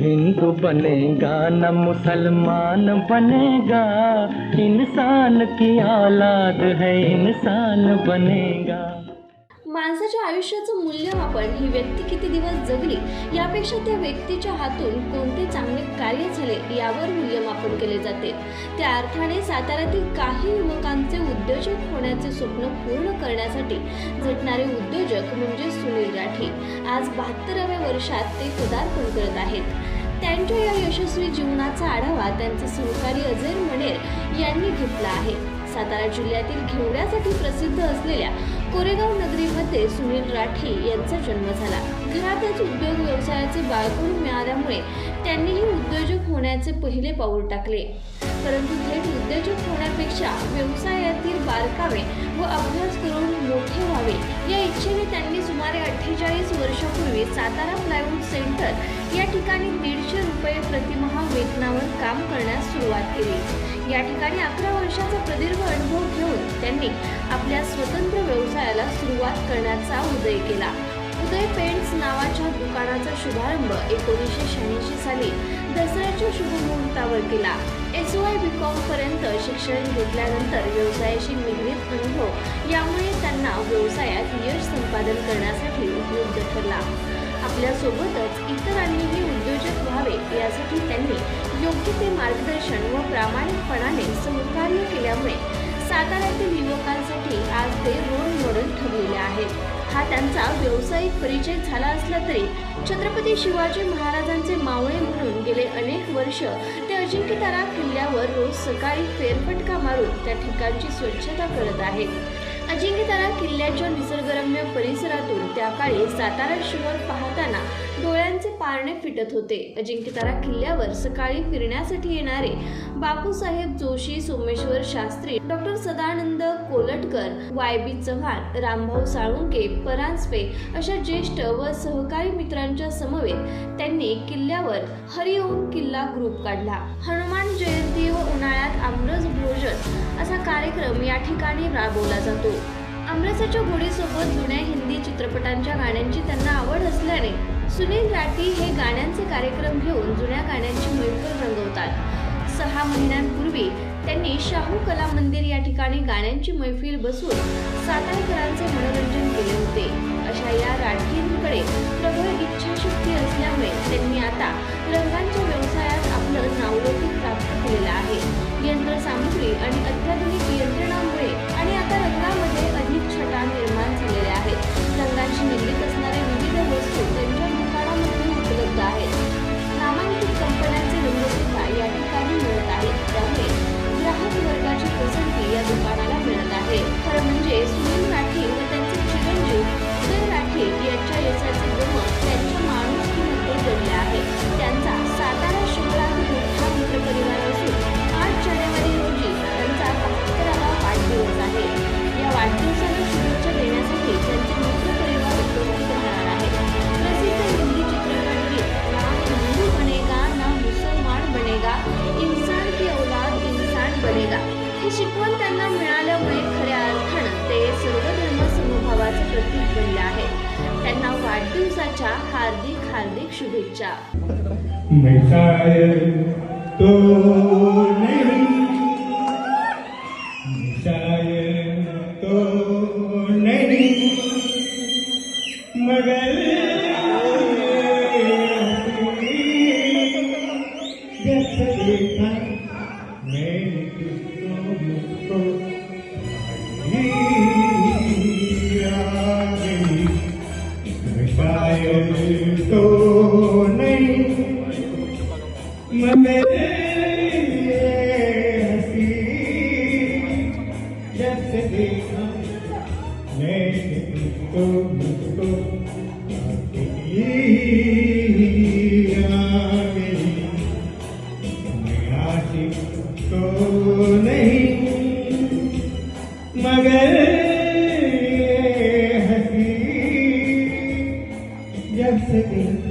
हिंदू बनेगा न मुसलमान बनेगा। इंसान की औलाद है इंसान बनेगा। माणसाच्या आयुष्याचं मूल्यमापन ही व्यक्ती किती दिवस जगली यापेक्षा त्या व्यक्तीच्या हातून कोणते चांगले कार्य झाले यावर मूल्यमापन केले जाते. त्या अर्थाने साताऱ्यातील काही युवकांचे उद्योजक होण्याचे स्वप्न पूर्ण करण्यासाठी झटणारे उद्योजक म्हणजे सुनील राठी. आज बहात्तराव्या वर्षात ते पदार्पण करत आहेत. त्यांच्या या यशस्वी जीवनाचा आढावा त्यांचे सहकारी अजय मणेर यांनी घेतला आहे. सातारा जिल्ह्यातील घेवड्यासाठी प्रसिद्ध असलेल्या कोरेगाव मध्ये सुनील राठी यांचा जन्म झाला. घरातच उद्योग व्यवसायाचे बाळकडून मिळाल्यामुळे त्यांनीही उद्योजक होण्याचे पहिले पाऊल टाकले. परंतु थेट उद्योजक होण्यापेक्षा व्यवसायातील बारकावे व अभ्यास करून मोठे व्हावे या इच्छेने त्यांनी सुमारे अठ्ठेचाळीस वर्षापूर्वी सातारा प्लायवूड सेंटर या ठिकाणी दीडशे रुपये प्रतिमहा वेतनावर काम करण्यास सुरुवात केली. या ठिकाणी अकरा वर्षाचा प्रदीर्घ अनुभव घेऊन त्यांनी आपल्या स्वतंत्र व्यवसायाला सुरुवात करण्याचा उदय केला. उदय पेंट्स नावाच्या दुकानाचा शुभारंभ एकोणीसशे शहाऐंशी साली दसऱ्याच्या शुभमुहूर्तावर केला. एस वाय बी कॉम पर्यंत शिक्षण घेतल्यानंतर व्यवसायाशी निगडीत अनुभव यामुळे त्यांना व्यवसायात यश संपादन करण्यासाठी उपयुक्त ठरला. आपल्यासोबतच इतरांनीही उद्योजक व्हावे यासाठी त्यांनी योग्य ते मार्गदर्शन व प्रामाणिकपणाने सहकार्य केल्यामुळे साताऱ्यातील युवकांसाठी आज ते रोल मॉडेल ठरलेले आहेत. हा त्यांचा व्यावसायिक परिचय झाला असला तरी छत्रपती शिवाजी महाराजांचे मावळे म्हणून गेले अनेक वर्ष ते अजिंक्यतारा किल्ल्यावर रोज सकाळी फेरफटका मारून त्या ठिकाणची स्वच्छता करत आहेत. अजिंक्यतारा किल्ल्याच्या निसर्गरम्य परिसरातून त्या काळी सातारा शहर पाहताना डोळ्यांचे पारणे फिटत होते. अजिंक्यतारा किल्ल्यावर सकाळी फिरण्यासाठी येणारे Bapusaheb Joshi Someshwar Shastri doctor Sadanand Kolatkar Y B Chavan Rambhau Salunke Paranjape अशा ज्येष्ठ व सहकारी मित्रांच्या समवेत त्यांनी किल्ल्यावर हरिओम किल्ला ग्रुप काढला. हनुमान जयंती आमरस भोजन असा कार्यक्रम या ठिकाणी राबवला जातो. आमरसाच्या गोडीसोबत जुन्या हिंदी चित्रपटांच्या गाण्यांची त्यांना आवड असल्याने सुनील राठी हे गाण्यांचे कार्यक्रम घेऊन जुन्या गाण्यांची मैफल रंगवतात. सहा महिन्यांपूर्वी त्यांनी शाहू कला मंदिर या ठिकाणी गाण्यांची मैफिल बसून सातारकरांचे मनोरंजन केले होते. अशा या राठींकडे वाढदिवसाच्या हार्दिक हार्दिक शुभेच्छा. तो नहीं। तो नहीं। मगर मैं आशिक तो नहीं मगर ये हंसी जब से देखा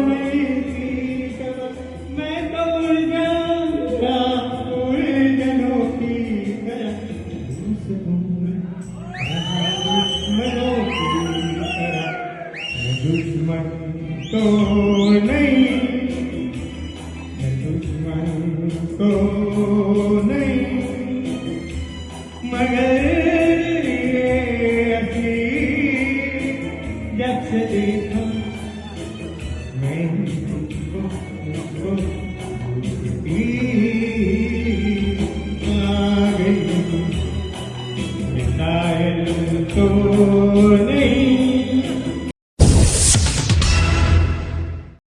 तो